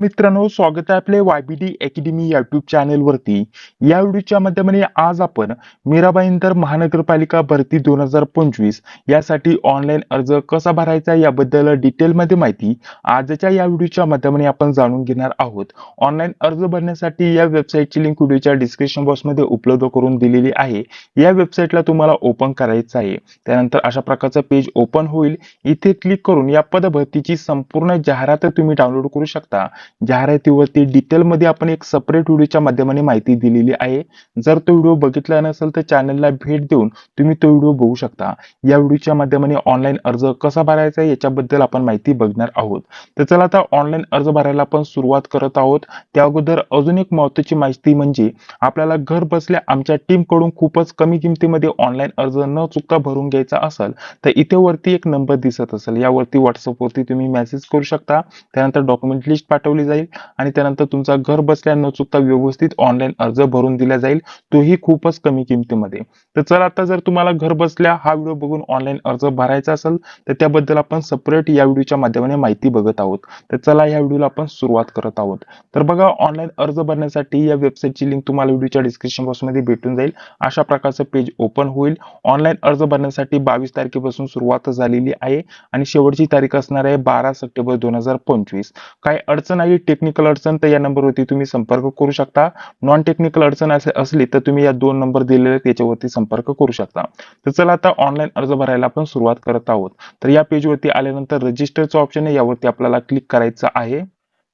मित्रांनो स्वागत आहे आपले वायबीडी अकॅडमी युट्यूब चॅनेल वरती. या व्हिडिओच्या माध्यमाने आज आपण मीराबाई इंतर महानगरपालिका भरती दोन हजार पंचवीस यासाठी ऑनलाईन अर्ज कसा भरायचा याबद्दल डिटेलमध्ये माहिती आजच्या या व्हिडिओच्या माध्यमाने आपण जाणून घेणार आहोत. ऑनलाईन अर्ज भरण्यासाठी या वेबसाईटची लिंक व्हिडिओच्या डिस्क्रिप्शन बॉक्समध्ये उपलब्ध करून दिलेली आहे. या वेबसाईटला तुम्हाला ओपन करायचं आहे. त्यानंतर अशा प्रकारचं पेज ओपन होईल. इथे क्लिक करून या पदभरतीची संपूर्ण जाहिरात तुम्ही डाउनलोड करू शकता. जाहिरातीवरती डिटेलमध्ये आपण एक सेपरेट व्हिडिओच्या माध्यमाने माहिती दिलेली आहे. जर तो व्हिडिओ बघितला नसेल तर चॅनलला भेट देऊन तुम्ही तो व्हिडिओ बघू शकता. या व्हिडिओच्या माध्यमाने ऑनलाईन अर्ज कसा भरायचा याच्याबद्दल आपण माहिती बघणार आहोत. तर चला आता ऑनलाईन अर्ज भरायला आपण सुरुवात करत आहोत. त्या अगोदर अजून एक महत्वाची माहिती म्हणजे आपल्याला घर बसल्या आमच्या टीमकडून खूपच कमी किमतीमध्ये ऑनलाईन अर्ज न चुकता भरून घ्यायचा असेल तर इथे वरती एक नंबर दिसत असेल. यावरती व्हॉट्सअप वरती तुम्ही मेसेज करू शकता. त्यानंतर डॉक्युमेंट लिस्ट पाठवली जाईल आणि त्यानंतर तुमचा घर बसल्या न चुकता व्यवस्थित ऑनलाईन अर्ज भरून दिला जाईल. तोही खूपच कमी किमतीमध्ये. तर चला आता जर तुम्हाला घर बसल्या हा व्हिडिओ बघून ऑनलाईन अर्ज भरायचा असेल तर त्याबद्दल आपण सेपरेट या व्हिडिओच्या माध्यमाने माहिती बघत आहोत. तर चला या व्हिडिओला आपण सुरुवात करत आहोत. तर बघा ऑनलाईन अर्ज भरण्यासाठी या वेबसाईटची लिंक तुम्हाला व्हिडिओच्या डिस्क्रिप्शन बॉक्समध्ये भेटून जाईल. अशा प्रकारचं पेज ओपन होईल. ऑनलाईन अर्ज भरण्यासाठी बावीस तारखेपासून सुरुवात झालेली आहे आणि शेवटची तारीख असणार आहे बारा सप्टेंबर दोन हजार पंचवीस. काय अडचण आहे टेक्निकल अडचण तर या नंबरवरती तुम्ही संपर्क करू शकता. नॉन टेक्निकल अडचण असली तर तुम्ही या दोन नंबर दिलेले त्याच्यावरती संपर्क करू शकता. तर चला आता ऑनलाईन अर्ज भरायला आपण सुरुवात करत आहोत. तर या पेजवरती आल्यानंतर रजिस्टरचं ऑप्शन आहे यावरती आपल्याला क्लिक करायचं आहे.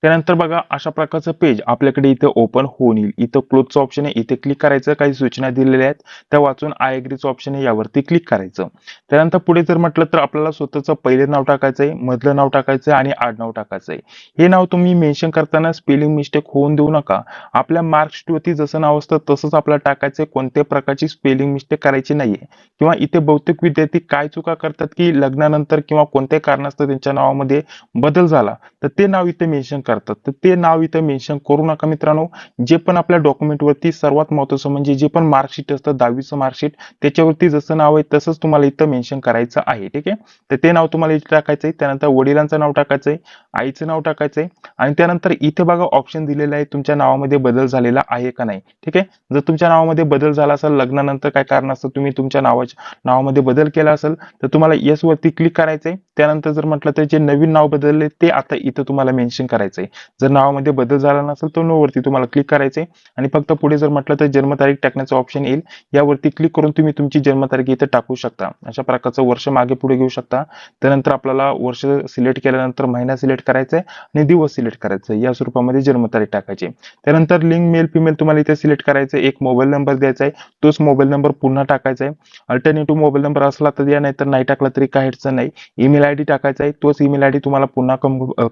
त्यानंतर बघा अशा प्रकारचं पेज आपल्याकडे इथे ओपन होऊन येईल. इथं क्लोजचं ऑप्शन आहे. इथे क्लिक करायचं. काही सूचना दिलेल्या आहेत. त्या वाचून आय अग्रीचं ऑप्शन आहे. यावरती क्लिक करायचं. त्यानंतर पुढे जर म्हटलं तर आपल्याला स्वतःचं पहिले नाव टाकायचं आहे मधलं नाव टाकायचं आहे आणि आडनाव टाकायचं आहे. हे नाव तुम्ही मेन्शन करताना स्पेलिंग मिस्टेक होऊन देऊ नका. आपल्या मार्क्सवरती जसं नाव असतं तसंच आपल्याला टाकायचं आहे. कोणत्याही प्रकारची स्पेलिंग मिस्टेक करायची नाहीये. किंवा इथे बहुतेक विद्यार्थी काय चुका करतात की लग्नानंतर किंवा कोणत्याही कारणास्तव त्यांच्या नावामध्ये बदल झाला तर ते नाव इथे मेन्शन करतात. तर ते नाव इथं मेन्शन करू नका मित्रांनो. जे पण आपल्या डॉक्युमेंटवरती सर्वात महत्वाचं म्हणजे जे पण मार्कशीट असतं दहावीचं मार्कशीट त्याच्यावरती जसं नाव आहे तसंच तुम्हाला इथं मेन्शन करायचं आहे. ठीक आहे? तर ते नाव तुम्हाला इथे टाकायचं आहे त्यानंतर वडिलांचं नाव टाकायचं आहे आईचं नाव टाकायचं आहे आणि त्यानंतर इथे बघा ऑप्शन दिलेलं आहे. तुमच्या नावामध्ये बदल झालेला आहे का नाही? ठीक आहे? जर तुमच्या नावामध्ये बदल झाला असेल लग्नानंतर काय कारण असतं? तुम्ही तुमच्या नावाच्या नावामध्ये बदल केला असेल तर तुम्हाला येस वरती क्लिक करायचंय. त्यानंतर जर म्हटलं तर जे नवीन नाव बदलले ते आता इथं तुम्हाला मेन्शन करायचंय. जर नावामध्ये बदल झाला नसेल तर नो वरती तुम्हाला क्लिक करायचंय. आणि फक्त पुढे जर म्हटलं तर जन्मतारीख टाकण्याचं ऑप्शन येईल. यावरती क्लिक करून तुम्ही तुमची जन्मतारीख इथे टाकू शकता. अशा प्रकारचं वर्ष मागे पुढे घेऊ शकता. त्यानंतर आपल्याला वर्ष सिलेक्ट केल्यानंतर महिना सिलेक्ट करायचा आहे आणि दिवस सिलेक्ट करायचा आहे या स्वरूपामध्ये जन्मतारीख टाकायची. त्यानंतर लिंक मेल फिमेल तुम्हाला इथे सिलेक्ट करायचं आहे एक मोबाईल नंबर द्यायचा आहे तोच मोबाईल नंबर पुन्हा टाकायचा आहे अल्टरनेटिव्ह मोबाईल नंबर असला तर या नाहीतर नाही टाकला तरी काही अडचण नाही. ईमेल आयडी टाकायचा आहे. तोच ईमेल आयडी तुम्हाला पुन्हा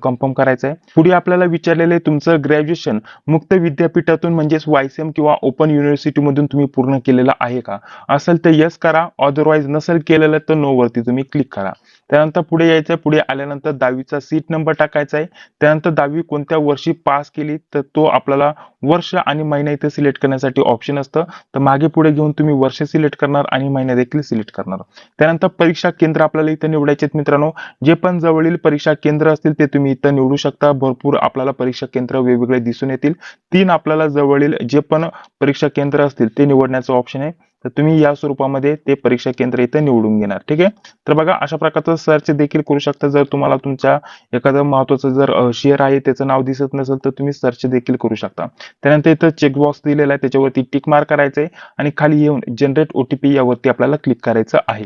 कन्फर्म करायचा आहे. पुढे आपल्याला विचारलेले तुमचं ग्रॅज्युएशन मुक्त विद्यापीठातून म्हणजेच वायसीएम किंवा ओपन युनिव्हर्सिटी मधून तुम्ही पूर्ण केलेलं आहे का? असेल तर यस करा. अदरवाईज नसेल केलेलं तर नो वरती तुम्ही क्लिक करा. त्यानंतर पुढे यायचं पुढे आल्यानंतर दहावीचा सीट नंबर टाकायचा आहे. त्यानंतर दहावी कोणत्या वर्षी पास केली तर तो आपल्याला वर्ष आणि महिना इथे सिलेक्ट करण्यासाठी ऑप्शन असतं. तर मागे पुढे घेऊन तुम्ही वर्ष सिलेक्ट करणार आणि महिना देखील सिलेक्ट करणार. त्यानंतर परीक्षा केंद्र आपल्याला इथं निवडायचे मित्रांनो. जे पण जवळील परीक्षा केंद्र असतील ते तुम्ही इथं निवडू शकता. भरपूर आपल्याला परीक्षा केंद्र वेगवेगळे दिसून येतील. तीन आपल्याला जवळील जे पण परीक्षा केंद्र असतील ते निवडण्याचं ऑप्शन आहे. तर तुम्ही या स्वरूपामध्ये ते परीक्षा केंद्र इथं निवडून घेणार. ठीक आहे? तर बघा अशा प्रकारचं सर्च देखील करू शकता. जर तुम्हाला तुमच्या एखादं महत्वाचं जर शेअर आहे त्याचं नाव दिसत नसेल तर तुम्ही सर्च देखील करू शकता. त्यानंतर इथं चेकबॉक्स दिलेला आहे त्याच्यावरती टिक मार्क करायचं आहे आणि खाली येऊन जनरेट ओटीपी यावरती आपल्याला क्लिक करायचं आहे.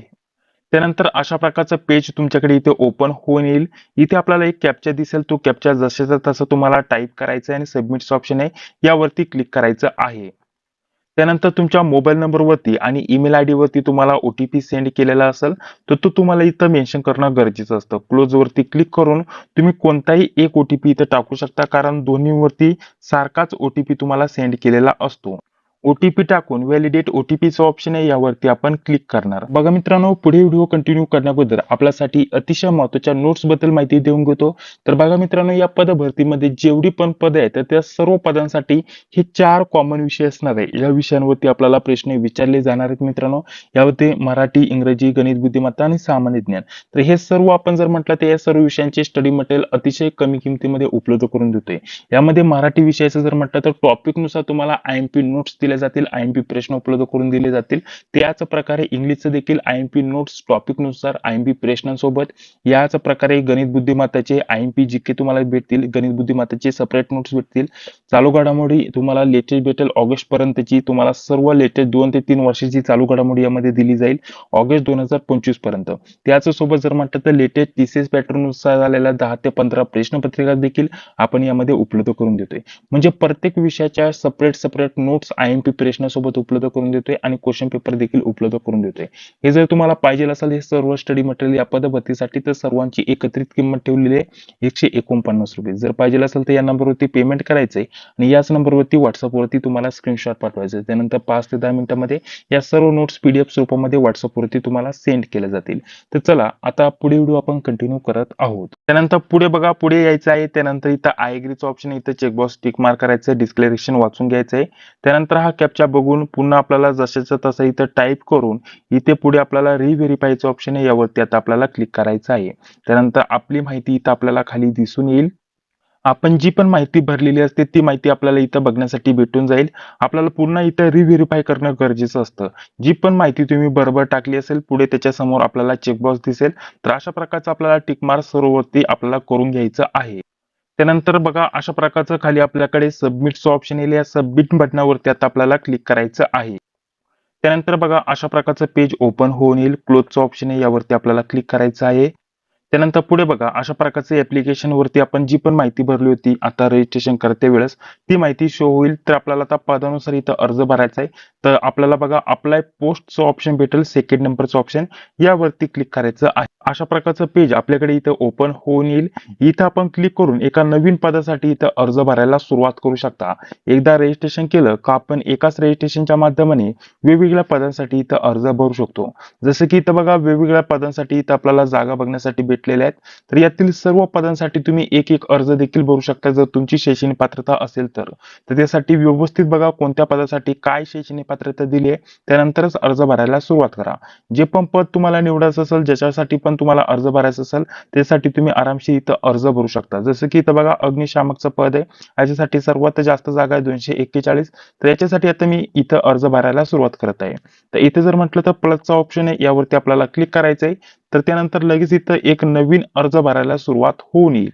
त्यानंतर अशा प्रकारचं पेज तुमच्याकडे इथे ओपन होऊन येईल. इथे आपल्याला एक कॅप्चा दिसेल. तो कॅप्चा जशाचा तसं तुम्हाला टाईप करायचं आहे आणि सबमिटचं ऑप्शन आहे यावरती क्लिक करायचं आहे. त्यानंतर तुमच्या मोबाईल नंबरवरती आणि ईमेल आय वरती तुम्हाला ओटीपी सेंड केलेला असेल तर तो तुम्हाला इथं मेन्शन करणं गरजेचं असतं. क्लोज वरती क्लिक करून तुम्ही कोणताही एक ओटीपी इथं टाकू शकता कारण दोन्हीवरती सारखाच ओटीपी तुम्हाला सेंड केलेला असतो. ओटीपी टाकून व्हॅलिडेट ओटीपीचं ऑप्शन आहे यावरती आपण क्लिक करणार. बघा मित्रांनो पुढे व्हिडिओ कंटिन्यू करण्याबद्दल आपल्यासाठी अतिशय महत्त्वाच्या नोट्सबद्दल माहिती देऊन घेतो. तर बघा मित्रांनो या पदभरतीमध्ये जेवढी पण पद आहेत तर त्या सर्व पदांसाठी हे चार कॉमन विषय असणार आहे. या विषयांवरती आपल्याला प्रश्न विचारले जाणार आहेत मित्रांनो. यावरती मराठी इंग्रजी गणित बुद्धिमत्ता आणि सामान्य ज्ञान. तर हे सर्व आपण जर म्हटलं तर या सर्व विषयांचे स्टडी मटेरियल अतिशय कमी किमतीमध्ये उपलब्ध करून देतोय. यामध्ये मराठी विषयाचं जर म्हटलं तर टॉपिकनुसार तुम्हाला आय एम पी नोट्स दिल्या जातील आय एम पी प्रश्न उपलब्ध करून दिले जातील. त्याच प्रकारे इंग्लिशचं देखील आय एम पी नोट्स टॉपिकनुसार आय एम पी प्रश्नांसोबत याच प्रकारे गणित बुद्धिमत्ताचे I M P G K तुम्हाला भेटतील गणित बुद्धिमत्ताचे सेपरेट नोट्स भेटतील. चालू घडामोडी तुम्हाला लेटेस्ट भेटेल. ऑगस्ट पर्यंतची तुम्हाला सर्व लेटेस्ट दोन ते तीन वर्षाची चालू घडामोडी यामध्ये दिली जाईल. ऑगस्ट दोन हजार पंचवीसपर्यंत. त्याच सोबत जर म्हटलं तर लेटेस्ट टीसीएस पॅटर्ननुसार झालेल्या दहा ते पंधरा प्रश्नपत्रिका देखील आपण यामध्ये उपलब्ध करून देतोय. म्हणजे प्रत्येक विषयाच्या separate separate notes I M P प्रश्नासोबत उपलब्ध करून देतोय आणि क्वेश्चन पेपर देखील उपलब्ध करून देतोय. हे जर तुम्हाला पाहिजे असेल हे सर्व स्टडी मटेरियल या पदभरतीसाठी तर सर्वांची एकत्रित किंमत ठेवलेली आहे एकशे एकोणपन्नास रुपये. जर पाहिजे असेल तर या नंबरवरती पेमेंट करायचंय आणि याच नंबरवरती व्हॉट्सअपवरती तुम्हाला स्क्रीनशॉट पाठवायचं त्यानंतर पाच ते दहा मिनिटांमध्ये या सर्व नोट्स पीडीएफ स्वरूपामध्ये व्हॉट्सअपवरती तुम्हाला सेंड केल्या जातील. तर चला आता पुढे व्हिडिओ आपण कंटिन्यू करत आहोत. त्यानंतर पुढे बघा पुढे यायचं आहे. त्यानंतर इथं आयग्रीचं ऑप्शन इथं चेकबॉक्स टिक मार्क करायचं डिस्क्लेरेशन वाचून घ्यायचं आहे. त्यानंतर हा कॅपचा बघून पुन्हा आपल्याला जशाचा तसा इथं टाईप करून इथे पुढे आपल्याला रिव्हेरीफायचं ऑप्शन आहे यावरती आता आपल्याला क्लिक करायचं आहे. त्यानंतर आपली माहिती इथं आपल्याला खाली दिसून येईल. आपण जी पण माहिती भरलेली असते ती माहिती आपल्याला इथं बघण्यासाठी भेटून जाईल. आपल्याला पुन्हा इथं रिव्हेरीफाय करणं गरजेचं असतं. जी पण माहिती तुम्ही बरोबर टाकली असेल पुढे त्याच्यासमोर आपल्याला चेकबॉक्स दिसेल. तर अशा प्रकारचं आपल्याला टिकमार्क सर्ववरती आपल्याला करून घ्यायचं आहे. त्यानंतर बघा अशा प्रकारचं खाली आपल्याकडे सबमिटचं ऑप्शन येईल. या सबमिट बटनावरती आता आपल्याला क्लिक करायचं आहे. त्यानंतर बघा अशा प्रकारचं पेज ओपन होऊन येईल. क्लोजचं ऑप्शन आहे यावरती आपल्याला क्लिक करायचं आहे. त्यानंतर पुढे बघा अशा प्रकारचे ऍप्लिकेशन वरती आपण जी पण माहिती भरली होती आता रजिस्ट्रेशन करते वेळेस ती माहिती शो होईल. तर आपल्याला आता पदानुसार इथं अर्ज भरायचा आहे. तर आपल्याला बघा अप्लाय पोस्टचं ऑप्शन भेटेल सेकंड नंबरचं ऑप्शन यावरती क्लिक करायचं आहे. अशा प्रकारचं पेज आपल्याकडे इथं ओपन होऊन येईल. इथं आपण क्लिक करून एका नवीन पदासाठी इथं अर्ज भरायला सुरुवात करू शकता. एकदा रजिस्ट्रेशन केलं का आपण एकाच रजिस्ट्रेशनच्या माध्यमाने वेगवेगळ्या पदांसाठी इथं अर्ज भरू शकतो. जसं की इथं बघा वेगवेगळ्या पदांसाठी इथं आपल्याला जागा बघण्यासाठी भेटलेल्या आहेत. तर यातील सर्व पदांसाठी तुम्ही एक एक अर्ज देखील भरू शकता जर तुमची शैक्षणिक पात्रता असेल तर. तर त्यासाठी व्यवस्थित बघा कोणत्या पदासाठी काय शैक्षणिक पात्रता दिली आहे त्यानंतरच अर्ज भरायला सुरुवात करा. जे पण पद तुम्हाला निवडायचं असेल ज्याच्यासाठी पण तुम्हाला अर्ज भरायचा असेल त्यासाठी तुम्ही आरामशी इथं अर्ज भरू शकता. जसं की इथं बघा अग्निशामकचं पद आहे याच्यासाठी सर्वात जास्त जागा आहे दोनशे एक्केचाळीस. तर याच्यासाठी आता मी इथं अर्ज भरायला सुरुवात करत आहे. तर इथे जर म्हटलं तर प्लसचा ऑप्शन आहे यावरती आपल्याला क्लिक करायचं आहे तर त्यानंतर लगेच इथं एक नवीन अर्ज भरायला सुरुवात होऊन येईल.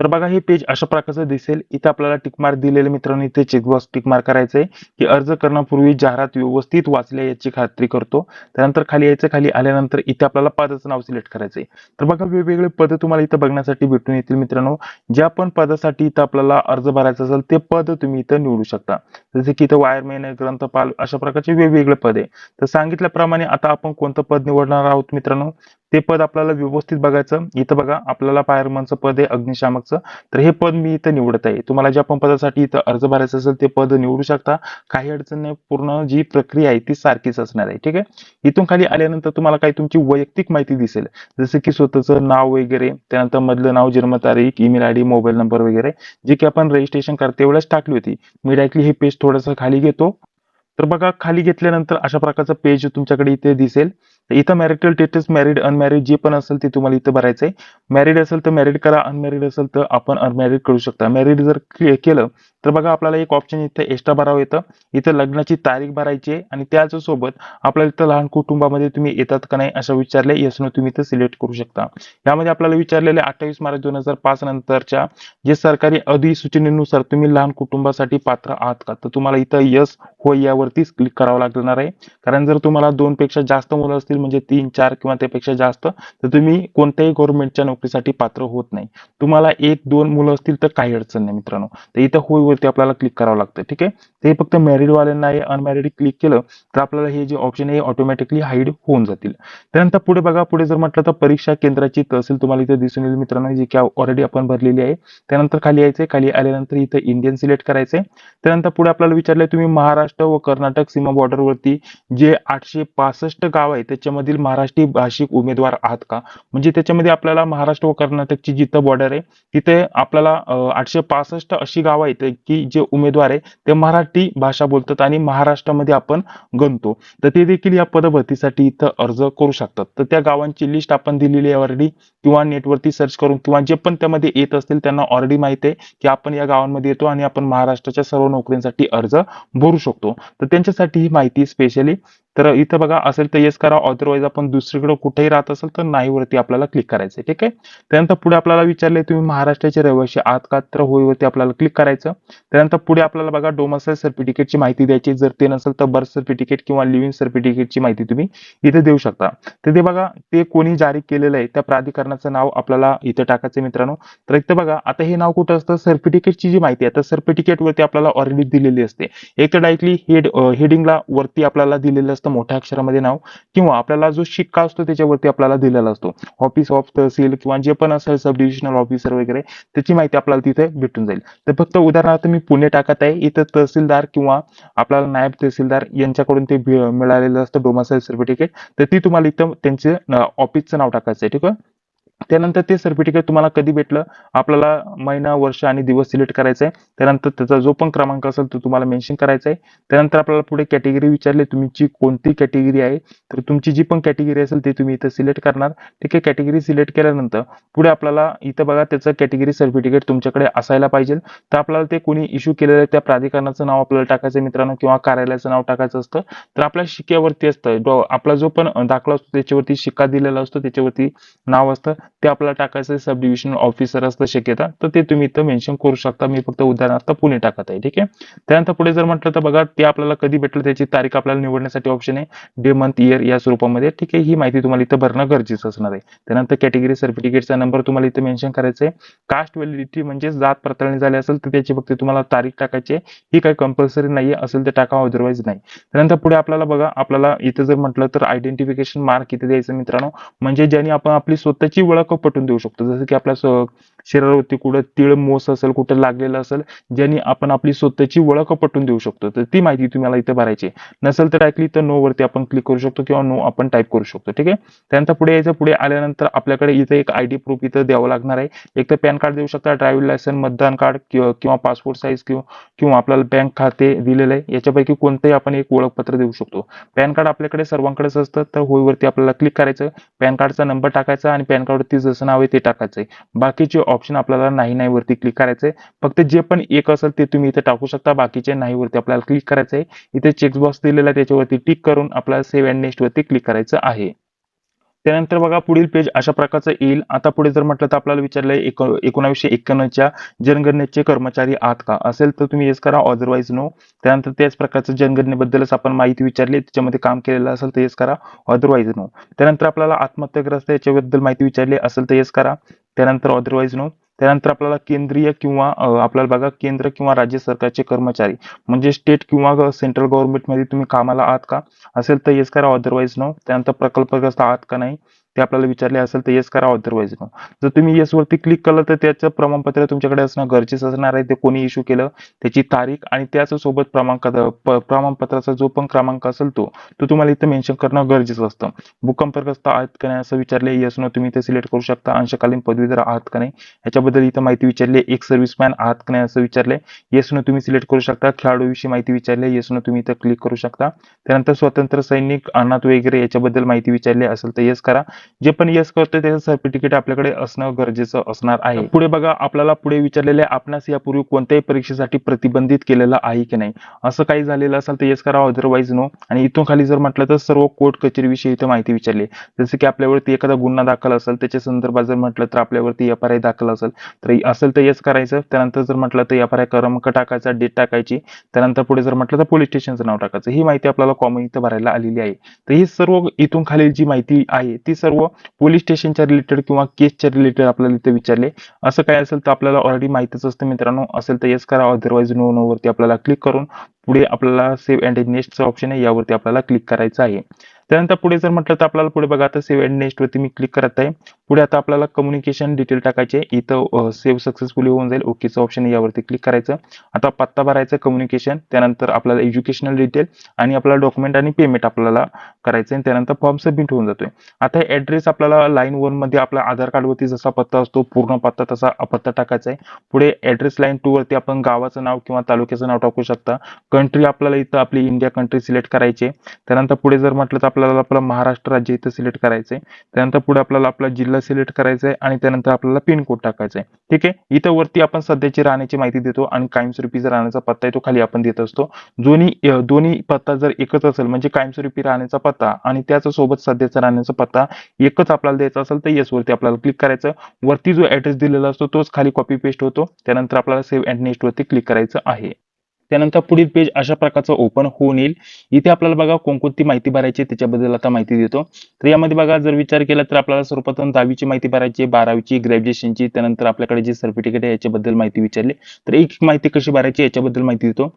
तर बघा हे पेज अशा प्रकारचं दिसेल. इथं आपल्याला टिकमार्क दिलेले मित्रांनो इथे चेकबॉक्स टिकमार्क करायचं आहे की अर्ज करण्यापूर्वी जाहिरात व्यवस्थित वाचल्या याची खात्री करतो. त्यानंतर खाली यायचं खाली आल्यानंतर इथे आपल्याला पदाचं नाव सिलेक्ट करायचं आहे तर बघा वेगवेगळे पद तुम्हाला इथं बघण्यासाठी भेटून येतील मित्रांनो. ज्या पण पदासाठी इथं आपल्याला अर्ज भरायचा असेल ते पद तुम्ही इथं निवडू शकता. जसे की इथं वायरमॅन ग्रंथपाल अशा प्रकारचे वेगवेगळे पद आहे. तर सांगितल्याप्रमाणे आता आपण कोणतं पद निवडणार आहोत मित्रांनो? ते पद आपल्याला व्यवस्थित बघायचं. इथं बघा आपल्याला फायरमनचं पद आहे अग्निशामकचं. तर हे पद मी इथं निवडत आहे. तुम्हाला ज्या पण पदासाठी इथं अर्ज भरायचा असेल ते पद निवडू शकता. काही अडचण नाही. पूर्ण जी प्रक्रिया आहे ती सारखीच असणार आहे. ठीक आहे? इथून खाली आल्यानंतर तुम्हाला काही तुमची वैयक्तिक माहिती दिसेल. जसं की स्वतःचं नाव वगैरे त्यानंतर मधलं नाव जन्मतारीख ईमेल आय डी मोबाईल नंबर वगैरे जे की आपण रजिस्ट्रेशन करते वेळेस टाकली होती. मी डायरेक्टली हे पेज थोडंसं खाली घेतो. तर बघा खाली घेतल्यानंतर अशा प्रकारचं पेज तुमच्याकडे इथे दिसेल. तर इथं मॅरिटल स्टेटस मॅरिड अनमॅरिड जे पण असेल ते तुम्हाला इथं भरायचं आहे मॅरिड असेल तर मॅरिड करा अनमॅरिड असेल तर आपण अनमॅरिड करू शकता. मॅरिड जर केलं तर बघा आपल्याला एक ऑप्शन इथं एक्स्ट्रा भरावं येतं. इथं लग्नाची तारीख भरायची आहे आणि त्याचसोबत आपल्याला इथं लहान कुटुंबामध्ये तुम्ही येतात का नाही असं विचारले येस नो तुम्ही इथं सिलेक्ट करू शकता. यामध्ये आपल्याला विचारलेले अठ्ठावीस मार्च दोन हजार पाच नंतरच्या जे सरकारी अधिसूचनेनुसार तुम्ही लहान कुटुंबासाठी पात्र आहात का? तर तुम्हाला इथं यस हो यावरतीच क्लिक करावं लागणार आहे. कारण जर तुम्हाला दोन पेक्षा जास्त मुलं असतील म्हणजे तीन चार किंवा त्यापेक्षा जास्त तर तुम्ही कोणत्याही गव्हर्नमेंटच्या नोकरीसाठी पात्र होत नाही. तुम्हाला एक दोन मुलं असतील तर काही अडचण नाही मित्रांनो. तर इथं होईवरती आपल्याला क्लिक करावं लागतं ठीक आहे? ते फक्त मॅरिड वाल्यांना अनमॅरिड क्लिक केलं तर आपल्याला हे जे ऑप्शन आहे ऑटोमॅटिकली हाईड होऊन जातील. त्यानंतर पुढे बघा पुढे जर म्हटलं तर परीक्षा केंद्राची तहसील तुम्हाला इथे दिसून येईल मित्रांनो. जी की ऑलरेडी आपण भरलेली आहे. त्यानंतर खाली यायचे खाली आल्यानंतर इथं इंडियन सिलेक्ट करायचंय. त्यानंतर पुढे आपल्याला विचारलंय तुम्ही महाराष्ट्र व कर्नाटक सीमा बॉर्डर वरती जे आठशे पासष्ट गाव आहे त्याच्यामधील महाराष्ट्री भाषिक उमेदवार आहात का? म्हणजे त्याच्यामध्ये आपल्याला महाराष्ट्र व कर्नाटकची जिथं बॉर्डर आहे तिथे आपल्याला आठशे पासष्ट अशी गाव आहेत की जे उमेदवार आहे ते मराठी भाषा बोलतात आणि महाराष्ट्रामध्ये आपण गणतो. तर ते देखील या पदभरतीसाठी इथं अर्ज करू शकतात. तर त्या गावांची लिस्ट आपण दिलेली आहे ऑलरेडी किंवा नेटवरती सर्च करून किंवा जे पण त्यामध्ये येत असतील त्यांना ऑलरेडी माहिती आहे की आपण या गावांमध्ये येतो आणि आपण महाराष्ट्राच्या सर्व नोकऱ्यांसाठी अर्ज भरू शकतो. तर त्यांच्यासाठी ही माहिती स्पेशली तर इथं बघा असेल तर येस करा ऑदरवाईज आपण दुसरीकडे कुठेही राहत असेल तर नाही वरती आपल्याला क्लिक करायचं ठीक आहे? त्यानंतर पुढे आपल्याला विचारले तुम्ही महाराष्ट्राचे रहिवासी आहात का? तर आपल्याला क्लिक करायचं. त्यानंतर पुढे आपल्याला बघा डोमसाईल सर्टिफिकेटची माहिती द्यायची. जर ते नसेल तर बर्थ सर्टिफिकेट किंवा लिव्हिंग सर्टिफिकेटची माहिती तुम्ही इथे देऊ शकता. तर ते बघा ते कोणी जारी केलेलं आहे त्या प्राधिकरणाचं नाव आपल्याला इथे टाकायचं मित्रांनो. तर इथं बघा आता हे नाव कुठं असतं? सर्टिफिकेटची जी माहिती आहे तर सर्टिफिकेट वरती आपल्याला ऑलरेडी दिलेली असते. एक तर डायरेक्टली हेड हेडिंगला वरती आपल्याला दिलेलं असतं. मोठ्या अक्षरामध्ये नाव किंवा आपल्याला जो शिक्का असतो त्याच्यावरती आपल्याला दिलेला असतो. ऑफिस ऑफ तहसील किंवा जे पण असेल सब डिव्हिजनल ऑफिसर वगैरे त्याची माहिती आपल्याला तिथे भेटून जाईल. तर फक्त उदाहरणार्थ मी पुणे टाकत आहे. इथं तहसीलदार किंवा आपल्याला नायब तहसीलदार यांच्याकडून ते मिळालेलं असतं डोमासाईल सर्टिफिकेट. तर ती तुम्हाला इथं त्यांचे ऑफिसचं नाव टाकायचं आहे ठीक आहे? त्यानंतर ते सर्टिफिकेट तुम्हाला कधी भेटलं? आपल्याला महिना वर्ष आणि दिवस सिलेक्ट करायचा आहे त्यानंतर त्याचा जो पण क्रमांक असेल तो तुम्हाला मेन्शन करायचा आहे त्यानंतर आपल्याला पुढे कॅटेगरी विचारली तुमची कोणती कॅटेगरी आहे तर तुमची जी पण कॅटेगरी असेल ती तुम्ही इथं सिलेक्ट करणार. ठीक आहे कॅटेगरी सिलेक्ट केल्यानंतर पुढे आपल्याला इथं बघा त्याचं कॅटेगरी सर्टिफिकेट तुमच्याकडे असायला पाहिजे. तर आपल्याला ते कोणी इश्यू केलेलं आहे त्या प्राधिकरणाचं नाव आपल्याला टाकायचं आहे मित्रांनो किंवा कार्यालयाचं नाव टाकायचं असतं. तर आपल्या शिक्क्यावरती असतं. आपला जो पण दाखला असतो त्याच्यावरती शिक्का दिलेला असतो त्याच्यावरती नाव असतं. ते आपल्याला टाकायचं सब डिव्हिजनल ऑफिसर असतं शक्यता तर ते तुम्ही इथं मेन्शन करू शकता. मी फक्त उदाहरणार्थ पुणे टाकत आहे. ठीक आहे? त्यानंतर पुढे जर म्हटलं तर बघा ते आपल्याला कधी भेटलं? त्याची तारीख आपल्याला निवडण्यासाठी ऑप्शन आहे. डे मंथ इयर या स्वरूपामध्ये. ठीक आहे? ही माहिती तुम्हाला इथं भरणं गरजेचं असणार आहे. त्यानंतर कॅटेगरी सर्टिफिकेटचा नंबर तुम्हाला इथं मेन्शन करायचा आहे. कास्ट व्हॅलिडिटी म्हणजे जात पडताळणी झाली असेल तर त्याची फक्त तुम्हाला तारीख टाकायची आहे. ही काही कंपल्सरी नाही असेल तर टाका. अदरवाईज नाही. त्यानंतर पुढे आपल्याला बघा आपल्याला इथं जर म्हटलं तर आयडेंटिफिकेशन मार्क इथे द्यायचं मित्रांनो. म्हणजे ज्याने आपण आपली स्वतःची ओळख पटवून देऊ शकतो. जसं की आपल्या शरीरावरती कुठं तिळ मोस असेल कुठं लागलेलं असेल ज्यांनी आपण आपली स्वतःची ओळख पटवून देऊ शकतो. तर ती माहिती तुम्हाला इथे भरायची नसेल तर ऐकली तर नो वरती आपण क्लिक करू शकतो किंवा नो आपण टाईप करू शकतो. ठीक आहे? त्यानंतर पुढे यायचं पुढे आल्यानंतर आपल्याकडे इथे एक आयडी प्रूफ इथं द्यावं लागणार आहे. एक तर पॅन कार्ड देऊ शकता ड्रायव्हिंग लायसन मतदान कार्ड किंवा किंवा पासपोर्ट साईज किंवा किंवा आपल्याला बँक खाते दिलेलं आहे. याच्यापैकी कोणतंही आपण एक ओळखपत्र देऊ शकतो. पॅन कार्ड आपल्याकडे सर्वांकडेच असतं तर होईवरती आपल्याला क्लिक करायचं. पॅन कार्डचा नंबर टाकायचा आणि पॅन कार्डवरती जसं नाव आहे ते टाकायचं आहे. बाकीचे ऑप्शन आपल्याला नाही नाही वरती क्लिक करायचंय. फक्त जे पण एक असेल ते तुम्ही इथे टाकू शकता बाकीचे नाही वरती आपल्याला क्लिक करायचंय. इथे चेकबॉक्स दिलेला त्याच्यावरती टिक करून आपल्याला सेव्ह अँड नेक्स्ट वरती क्लिक करायचं आहे. त्यानंतर बघा पुढील पेज अशा प्रकारचं येईल. आता पुढे जर म्हटलं तर आपल्याला विचारलंय एक एकोणावीसशे एक्क्याण्णवच्या जनगणनेचे कर्मचारी आहात का? असेल तर तुम्ही येस करा ऑदरवाईज नो त्यानंतर त्याच प्रकारचं जनगणनेबद्दलच आपण माहिती विचारली त्याच्यामध्ये काम केलेलं असेल तर येस करा ऑदरवाईज नो त्यानंतर आपल्याला आत्महत्याग्रस्त याच्याबद्दल माहिती विचारली असेल तर येस करा त्यानंतर ऑदरवाईज नो त्यानंतर आपल्याला केंद्रीय किंवा आपल्याला बघा केंद्र किंवा राज्य सरकारचे कर्मचारी म्हणजे स्टेट किंवा सेंट्रल गव्हर्नमेंटमध्ये तुम्ही कामाला आहात का? असेल तर येस करा अदरवाईज नो त्यानंतर प्रकल्पग्रस्त आहात का नाही? ते आपल्याला विचारले असेल तर येस करा अदरवाईज नो जर तुम्ही येस वरती क्लिक केलं तर त्याचं प्रमाणपत्र तुमच्याकडे असणं गरजेचं असणार आहे. ते कोणी इश्यू केलं त्याची तारीख आणि त्याच सोबत क्रमांक प्रमाणपत्राचा जो पण क्रमांक असेल तो तो तुम्हाला इथं मेन्शन करणं गरजेचं असतं. भूकंपग्रस्त आहात का नाही असं विचारले येस नो तुम्ही ते सिलेक्ट करू शकता. अंशकालीन पदवीधर आहात का नाही? याच्याबद्दल इथं माहिती विचारली. एक सर्व्हिसमॅन आहात का नाही असं विचारले. येस नो तुम्ही सिलेक्ट करू शकता. खेळाडूविषयी माहिती विचारली. येस नो तुम्ही इथं क्लिक करू शकता. त्यानंतर स्वतंत्र सैनिक अनाथ वगैरे याच्याबद्दल माहिती विचारली असेल तर येस करा. जे पण येस करतोय त्याचं सर्टिफिकेट आपल्याकडे असणं गरजेचं असणार आहे. पुढे बघा आपल्याला पुढे विचारलेले आपणास यापूर्वी कोणत्याही परीक्षेसाठी प्रतिबंधित केलेलं आहे की नाही? असं काही झालेलं असेल तर येस करा अदरवाईज नो आणि इथून खाली जर म्हटलं तर सर्व कोर्ट कचेरीविषयी इथं माहिती विचारली जसं की आपल्यावरती एखादा गुन्हा दाखल असेल त्याच्या संदर्भात जर म्हटलं तर आपल्यावरती एफ आर आय दाखल असेल तर असेल तर येस करायचं. त्यानंतर जर म्हटलं तर एफ आर आय क्रमांक टाकायचा डेट टाकायची. त्यानंतर पुढे जर म्हटलं तर पोलीस स्टेशनचं नाव टाकायचं. ही माहिती आपल्याला कॉमन इथं भरायला आलेली आहे. तर ही सर्व इथून खाली जी माहिती आहे ती सर्व सर्व पोलीस स्टेशनच्या रिलेटेड किंवा केसच्या रिलेटेड आपल्याला इथे विचारले. असं काय असेल तर आपल्याला ऑलरेडी माहितीच असतं मित्रांनो. असेल तर येस करा अदरवाईज नो नो वरती आपल्याला क्लिक करून पुढे आपल्याला सेव्ह अँड नेक्स्टचं ऑप्शन आहे यावरती आपल्याला क्लिक करायचं आहे. त्यानंतर पुढे जर म्हटलं तर आपल्याला पुढे बघा आता सेव्ह अँड नेक्स्ट वरती मी क्लिक करत आहे. पुढे आता आपल्याला कम्युनिकेशन डिटेल टाकायचे इथं सेव्ह सक्सेसफुली होऊन जाईल. ओकेचं ऑप्शन यावरती क्लिक करायचं. आता पत्ता भरायचा कम्युनिकेशन त्यानंतर आपल्याला एज्युकेशनल डिटेल आणि आपल्याला डॉक्युमेंट आणि पेमेंट आपल्याला करायचं आहे. त्यानंतर फॉर्म सबमिट होऊन जातोय. आता ऍड्रेस आपल्याला लाईन वनमध्ये आपला आधार कार्ड वरती जसा पत्ता असतो पूर्ण पत्ता तसा पत्ता टाकायचा आहे. पुढे ऍड्रेस लाईन टू वरती आपण गावाचं नाव किंवा तालुक्याचं नाव टाकू शकता. कंट्री आपल्याला इथं आपली इंडिया कंट्री सिलेक्ट करायची त्यानंतर पुढे जर म्हटलं तर आपल्याला आपलं महाराष्ट्र राज्य इथं सिलेक्ट करायचं आहे त्यानंतर पुढे आपल्याला आपला जिल्हा सिलेक्ट करायचा आहे आणि त्यानंतर आपल्याला पिन कोड टाकायचा आहे ठीक आहे? इथं वरती आपण सध्याची राहण्याची माहिती देतो आणि कायमस्वरूपी राहण्याचा पत्ता आहे तो खाली आपण देत असतो. दोन्ही दोन्ही पत्ता जर एकच असेल म्हणजे कायमस्वरूपी राहण्याचा पत्ता आणि त्याच सोबत सध्याचा राहण्याचा पत्ता एकच आपल्याला द्यायचा असेल तर येस वरती आपल्याला क्लिक करायचं. वरती जो ऍड्रेस दिलेला असतो तोच खाली कॉपी पेस्ट होतो. त्यानंतर आपल्याला सेव्ह अँड नेक्स्ट वरती क्लिक करायचं आहे. त्यानंतर पुढील पेज अशा प्रकारचं ओपन होऊन येईल. इथे आपल्याला बघा कोणकोणती माहिती भरायची त्याच्याबद्दल आता माहिती देतो. तर यामध्ये बघा जर विचार केला तर आपल्याला सर्वप्रथम दहावीची माहिती भरायची बारावीची ग्रॅज्युएशनची त्यानंतर आपल्याकडे जे सर्टिफिकेट आहे याच्याबद्दल माहिती विचारली. तर एक माहिती कशी भरायची याच्याबद्दल माहिती देतो.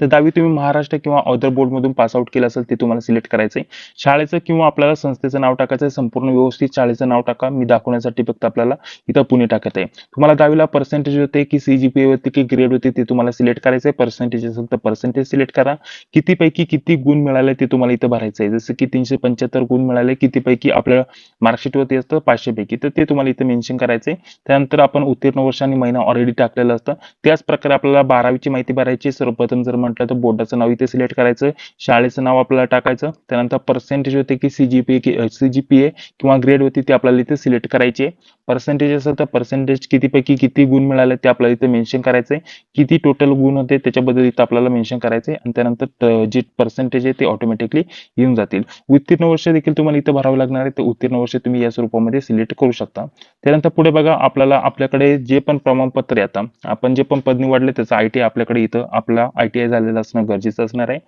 तर दहावी तुम्ही महाराष्ट्र किंवा अदर बोर्ड मधून पास आउट केलं असेल ते तुम्हाला सिलेक्ट करायचंय. शाळेचं किंवा आपल्याला संस्थेचं नाव टाकायचं आहे संपूर्ण व्यवस्थित शाळेचं नाव टाका. मी दाखवण्यासाठी फक्त आपल्याला इथं पुणे टाकत आहे तुम्हाला दहावीला पर्सेंटेज होते की सीजीपीए होते की ग्रेड होते ते तुम्हाला सिलेक्ट करायचं आहे पर्सेंटेज असेल तर पर्सेंटेज सिलेक्ट करा. किती पैकी किती गुण मिळाले ते तुम्हाला इथं भरायचं आहे जसं की तीनशे पंच्याहत्तर गुण मिळाले किती पैकी आपल्याला मार्कशीट वरती असतं पाचशे पैकी तर ते तुम्हाला इथं मेन्शन करायचंय. त्यानंतर आपण उत्तीर्ण वर्ष आणि महिना ऑलरेडी टाकलेलं असतं. त्याच प्रकारे आपल्याला बारावीची माहिती भरायची सर्वप्रथम जर म्हटलं तर बोर्डाचं नाव इथे सिलेक्ट करायचं. शाळेचं नाव आपल्याला टाकायचं. त्यानंतर पर्सेंटेज होते की सीजीपीए सीजीपीए किंवा ग्रेड होती ते आपल्याला इथे सिलेक्ट करायचे. पर्सेंटेज असेल तर पर्सेंटेज किती पैकी किती गुण मिळाले ते आपल्याला इथे मेन्शन करायचंय. किती टोटल गुण होते त्याच्याबद्दल इथे आपल्याला मेन्शन करायचंय. आणि त्यानंतर जे पर्सेंटेज आहे ते ऑटोमॅटिकली येऊन जातील. उत्तीर्ण वर्ष देखील तुम्हाला इथं भरावं लागणार आहे. ते उत्तीर्ण वर्ष तुम्ही या स्वरूपामध्ये सिलेक्ट करू शकता. त्यानंतर पुढे बघा आपल्याला आपल्याकडे जे पण प्रमाणपत्र आहे आता आपण जे पण पद निवडले त्याचं आय टी आपल्याकडे इथं आपला आय टी आय झालेलं असणं गरजेचं असणार आहे.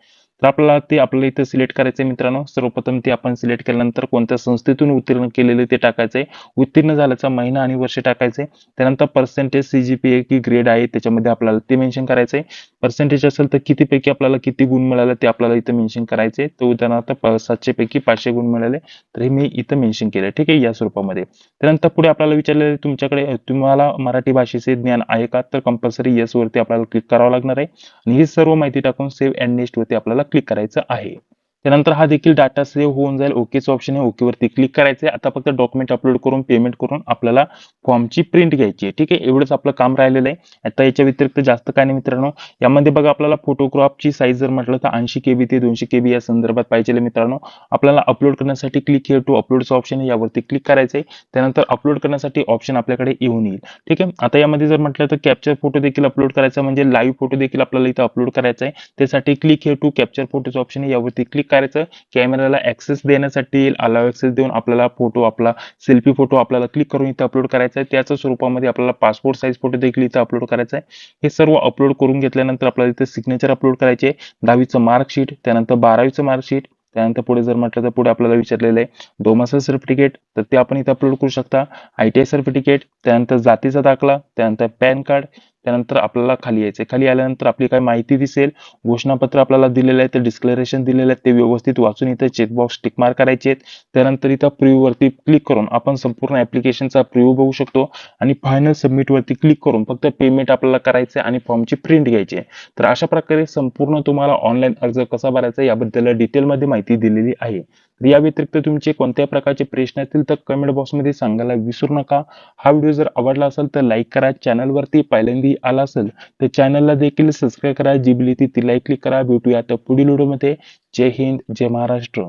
तर आपल्याला ते आपल्याला इथं सिलेक्ट करायचं आहे मित्रांनो. सर्वप्रथम ते आपण सिलेक्ट केल्यानंतर कोणत्या संस्थेतून उत्तीर्ण केलेले ते टाकायचंय. उत्तीर्ण झाल्याचा महिना आणि वर्ष टाकायचंय. त्यानंतर पर्सेंटेज सीजीपीए की ग्रेड आहे त्याच्यामध्ये आपल्याला ते मेन्शन करायचंय. पर्सेंटेज असेल तर किती पैकी आपल्याला किती गुण मिळाले ते आपल्याला इथं मेन्शन करायचे तर उदाहरणार्थ सातशे पैकी पाचशे गुण मिळाले तर हे मी इथं मेन्शन केलं ठीक आहे? या स्वरूपामध्ये. त्यानंतर पुढे आपल्याला विचारलेलं तुमच्याकडे तुम्हाला मराठी भाषेचे ज्ञान आहे का? तर कंपल्सरी येस वरती आपल्याला क्लिक करावं लागणार आहे. आणि ही सर्व माहिती टाकून सेव्ह अँड नेक्स्ट वरती आपल्याला क्लिक करायचं आहे. त्यानंतर हा देखील डाटा सेव्ह होऊन जाईल. ओकेचं ऑप्शन आहे. ओके वरती क्लिक करायचं आहे. आता फक्त डॉक्युमेंट अपलोड करून पेमेंट करून आपल्याला फॉर्मची प्रिंट घ्यायची आहे. ठीक आहे? एवढंच आपलं काम राहिलेलं आहे. आता याच्या व्यतिरिक्त जास्त काय नाही मित्रांनो. यामध्ये बघा आपल्याला फोटोग्राफची साईज जर म्हटलं तर ऐंशी केबी ते दोनशे केबी या संदर्भात पाहिजे मित्रांनो. आपल्याला अपलोड करण्यासाठी क्लिक हे टू अपलोडचं ऑप्शन आहे. यावरती क्लिक करायचं आहे त्यानंतर अपलोड करण्यासाठी ऑप्शन आपल्याकडे येऊन येईल. ठीक आहे? आता यामध्ये जर म्हटलं तर कॅप्चर फोटो देखील अपलोड करायचा म्हणजे लाईव्ह फोटो देखील आपल्याला इथं अपलोड करायचा आहे. त्यासाठी क्लिक हे टू कॅप्चर फोटोचं ऑप्शन आहे. यावरती क्लिक करायचं? कॅमेराला ऍक्सेस देण्यासाठी अलाव ऍक्सेस देऊन आपल्याला फोटो आपला सेल्फी फोटो आपल्याला क्लिक करून इथं अपलोड करायचा आहे त्याच स्वरूपामध्ये आपल्याला पासपोर्ट साईज फोटो देखील इथं अपलोड करायचा आहे हे सर्व अपलोड करून घेतल्यानंतर आपल्याला इथे सिग्नेचर अपलोड करायचे. दहावीचं मार्कशीट त्यानंतर बारावीचं मार्कशीट त्यानंतर पुढे जर म्हटलं तर पुढे आपल्याला विचारलेलं आहे डोमासल सर्टिफिकेट तर ते आपण इथं अपलोड करू शकता. आय टी आय सर्टिफिकेट त्यानंतर जातीचा दाखला त्यानंतर पॅन कार्ड त्यानंतर आपल्याला खाली यायचे खाली आल्यानंतर आपली काय माहिती दिसेल घोषणापत्र आपल्याला दिलेलं आहे ते डिस्क्लेरेशन दिलेलं आहे ते व्यवस्थित वाचून इथे चेकबॉक्स टिकमार मार्क करायचे आहेत. त्यानंतर इथं प्रिव्ह्यू वरती क्लिक करून आपण संपूर्ण ऍप्लिकेशनचा प्रिव्ह्यू बघू शकतो आणि फायनल सबमिट वरती क्लिक करून फक्त पेमेंट आपल्याला करायचं आणि फॉर्मची प्रिंट घ्यायची तर अशा प्रकारे संपूर्ण तुम्हाला ऑनलाईन अर्ज कसा भरायचा याबद्दल डिटेलमध्ये माहिती दिलेली आहे. या व्यतिरिक्त तुमचे कोणत्याही प्रकारचे प्रश्न असतील तर कमेंट बॉक्समध्ये सांगायला विसरू नका. हा व्हिडिओ जर आवडला असेल तर लाईक करा. चॅनलवरती पहिल्यांदा आला असेल तर चॅनलला देखील सबस्क्राईब करा. जी बिली ती तिलाही क्लिक करा. भेटूया तर पुढील व्हिडिओमध्ये जय हिंद जय महाराष्ट्र.